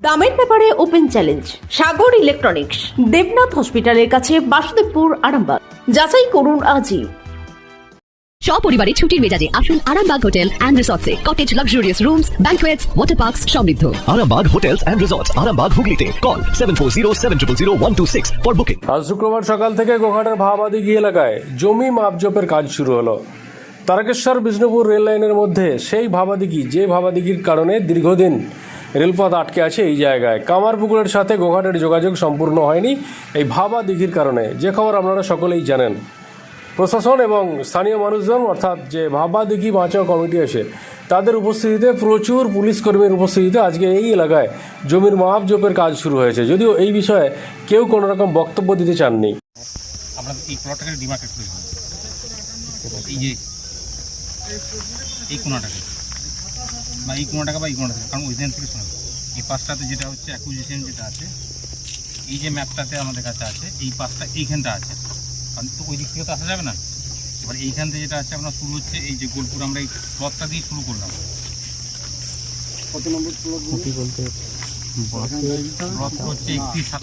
দামের ব্যাপারে open challenge Sagar electronics Debnath হসপিটালের কাছে বাসুদেবপুর আরামবাগ। যাচাই করুন আজই। সপরিবারে ছুটির মেজাজে আসুন Arambagh hotel and রিসর্টসে। Cottage luxurious rooms banquets water parks সমৃদ্ধ। Arambag Hotels and Resorts, Arambag Hooghly Call 740 for booking. আজ শুক্রবার সকাল থেকে গোঘাটের ভাবাদিঘি এলাকায় জমি মাপজোপের কাজ শুরু হলো। তারকেশ্বর বিষ্ণুপুর রেল লাইনের মধ্যে সেই ভাবাদিঘি যে ভাবাদিঘির কারণে দীর্ঘদিন রেলপথ আটকে আছে এই জায়গায়। কামারপুকুরের সাথে গোঘাটের যোগাযোগ সম্পূর্ণ হয়নি। এই ভাবা দিঘির কারণে। যে খবর আপনারা সকলেই জানেন। প্রশাসন এবং স্থানীয় মানুষজন, অর্থাৎ যে ভাবা দিঘি বাঁচাও কমিটি আছে, তাদের উপস্থিতিতে প্রচুর পুলিশ কর্মীর উপস্থিতিতে আজকে এই এলাকায় জমির মাপজোপের কাজ শুরু হয়েছে। যদিও এই বিষয়ে কেউ কোনো রকম বক্তব্য দিতে চাননি। এই এই কোনাটাকে। বা এই কোনো কোনাটাকে বা এই কোনো টাকা কারণ ওইখান থেকে শোনা এই পাশটাতে যেটা হচ্ছে অ্যাকুইজিশন যেটা আছে এই যে ম্যাপটাতে আমাদের কাছে আছে এই পাশটা এইখানটা আছে। কারণ তো ওই দিক থেকে তো আসা যাবে না। এবার এইখান থেকে যেটা আছে আমরা শুরু হচ্ছে এই যে গোলপুর আমরা এই প্লটটা দিয়ে শুরু করলাম। কত নম্বর বলতে হচ্ছে একত্রিশ সাত।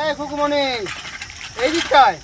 এই খুকুমনি এই দিকটায়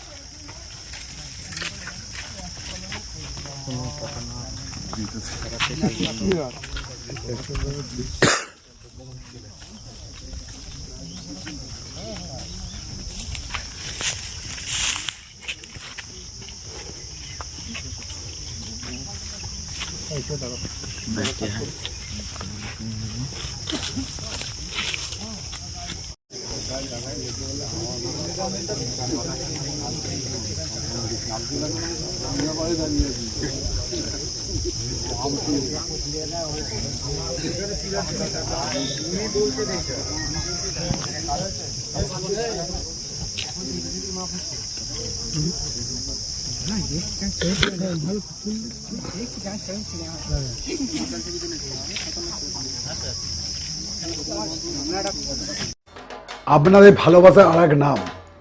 আপনাদের ভালোবাসার আর এক নাম।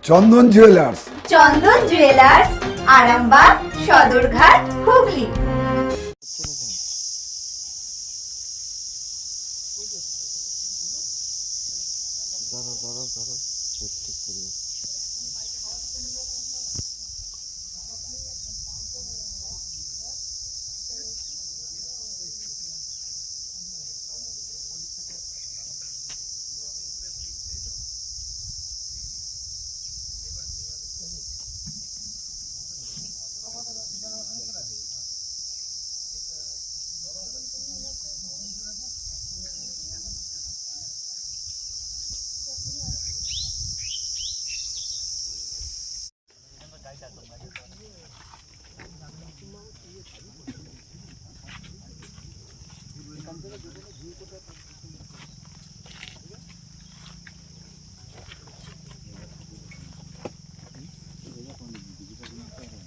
Chandan jewellers Chandan jewellers Arambag Sadarghat Hooghly. Thank you.